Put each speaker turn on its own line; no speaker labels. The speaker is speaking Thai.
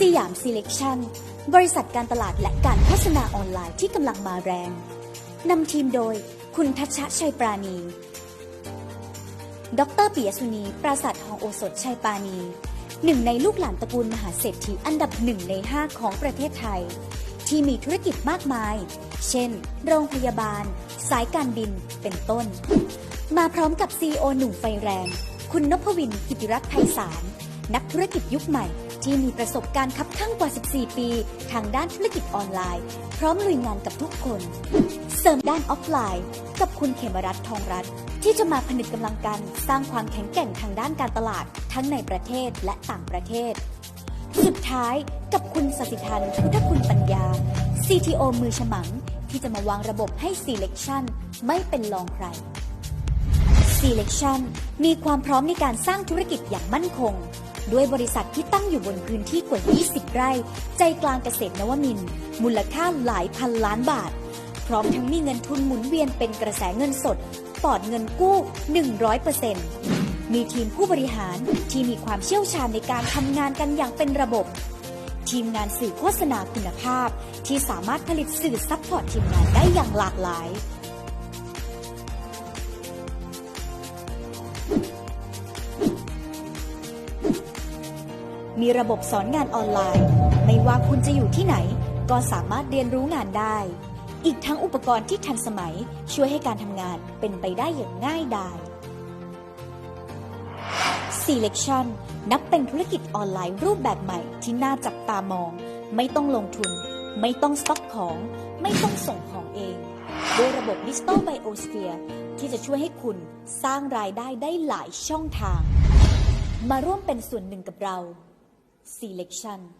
สยาม Selection บริษัทการตลาดและการโฆษณาออนไลน์ที่กำลังมาแรง นำทีมโดยคุณทัชชะชัยปราณี ดรปิยสุนี ปราศาสตร์ทองโอสถชัยปราณี หนึ่งในลูกหลานตระกูลมหาเศรษฐีอันดับหนึ่งในห้าของประเทศไทย ที่มีธุรกิจมากมาย เช่น โรงพยาบาล สายการบิน เป็นต้น มาพร้อมกับ CEO หนุ่มไฟแรง คุณนพวินกิติรัตน์ไพศาล นักธุรกิจยุคใหม่ ที่มีประสบการณ์คับข้างกว่า 14 ปี ทางด้านธุรกิจออนไลน์ พร้อมลุยงานกับทุกคน เสริมด้านออฟไลน์ กับคุณเขมรัตน์ทองรัตน์ที่จะมาผนึกกำลังกัน สร้างความแข็งแกร่งทางด้านการตลาด ทั้งในประเทศและต่างประเทศ สุดท้ายกับคุณสสิธันพุทธคุณปัญญา CTO มือฉมัง ที่จะมาวางระบบให้ Selection ไม่เป็นรองใคร Selection มีความพร้อมในการสร้างธุรกิจอย่างมั่นคง ด้วยบริษัทที่ตั้งอยู่บนพื้นที่กว่า 20 ไร่ ใจกลางเกษตรนวมินทร์มูลค่าหลายพันล้านบาท พร้อมทั้งมีเงินทุนหมุนเวียนเป็นกระแสเงินสด ปลอดเงินกู้ 100%มีทีมผู้บริหารที่มีความเชี่ยวชาญในการทำงานกันอย่างเป็นระบบ ทีมงานสื่อโฆษณาคุณภาพ ที่สามารถผลิตสื่อซัพพอร์ตทีมงานได้อย่างหลากหลาย มีระบบสอนงานออนไลน์ ไม่ว่าคุณจะอยู่ที่ไหน ก็สามารถเรียนรู้งานได้ อีกทั้งอุปกรณ์ที่ทันสมัยช่วยให้การทำงานเป็นไปได้อย่างง่ายดาย Selection นับเป็นธุรกิจออนไลน์รูปแบบใหม่ที่น่าจับตามอง ไม่ต้องลงทุน ไม่ต้องสต็อกของ ไม่ต้องส่งของเองด้วยระบบ Digital Biosphere ที่จะช่วยให้คุณสร้างรายได้ได้หลายช่องทาง มาร่วมเป็นส่วนหนึ่งกับเรา Selection